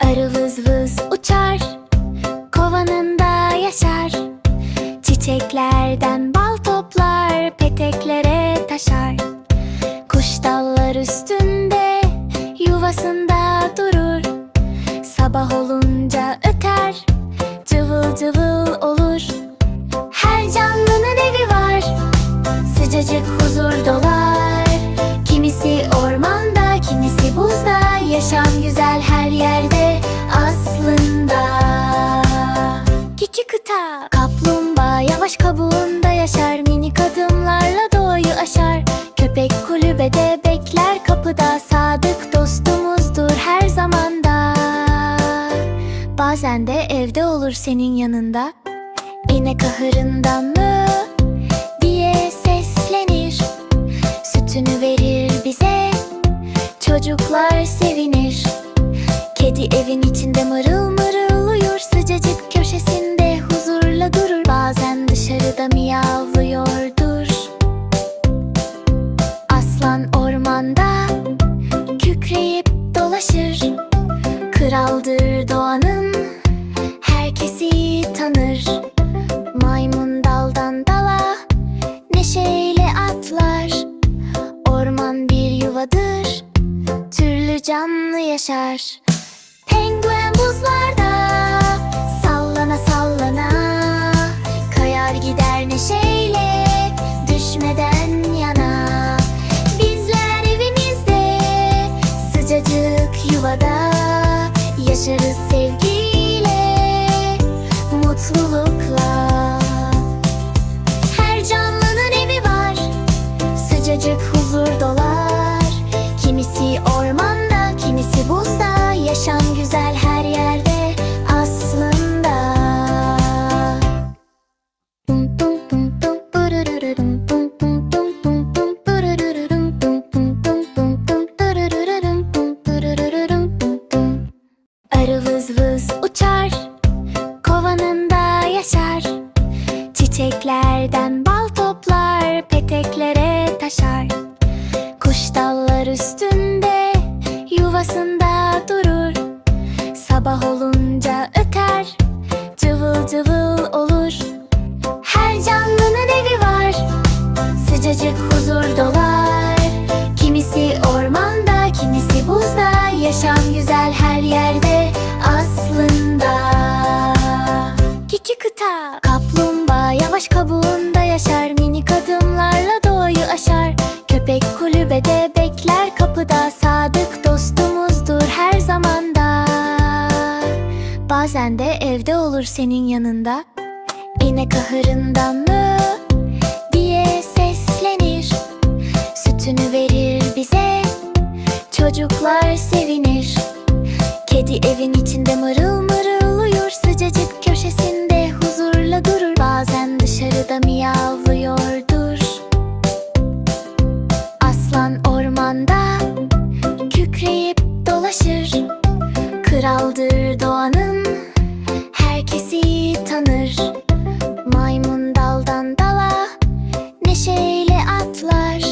Arı vız uçar Kovanında yaşar. Çiçeklerden bal toplar Peteklere taşar. Kuş dallar üstünde Yuvasında durur. Sabah olunca öter Cıvıl cıvıl olur Sıcacık huzur dolar. Kimisi ormanda, kimisi buzda. Yaşam güzel her yerde aslında. Küçük kıta. Kaplumbağa yavaş kabuğunda yaşar. Minik adımlarla doğayı aşar. Köpek kulübede bekler. Kapıda Sadık dostumuzdur her zamanda. Bazen de evde olur senin yanında. İnek ahırından mı Çocuklar sevinir. Kedi evin içinde mırıl mırıl uyur Sıcacık köşesinde huzurla durur. Bazen dışarıda miyavlıyordur. Aslan ormanda kükreyip dolaşır. Kraldır doğanın herkesi tanır Türlü canlı yaşar. Penguen buzlarda Sallana sallana Kayar gider neşeyle Düşmeden yana. Bizler evimizde Sıcacık yuvada Yaşarız sevgiyle Mutlulukla Çiçeklerden bal toplar Peteklere taşar. Kuş dallar üstünde Yuvasında durur. Sabah olunca öter Cıvıl cıvıl olur kulübede bekler kapıda Sadık dostumuzdur her zamanda. Bazen de evde olur senin yanında İnek ahırından mı diye seslenir. Sütünü verir bize Çocuklar sevinir. Kedi evin içinde mırıl mırıl uyur Sıcacık köşesinde huzurla durur. Bazen dışarıda miyavlıyordur Kraldır doğanın herkesi tanır. Maymun daldan dala neşeyle atlar.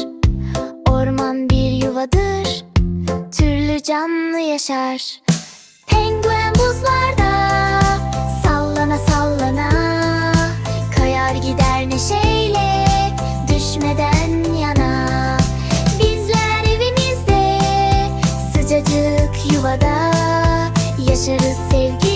Orman bir yuvadır türlü canlı yaşar. Penguen buzlarda sallana sallana Kayar gider neşeyle düşmeden yana. Bizler evimizde sıcacık yuvada should have saved you.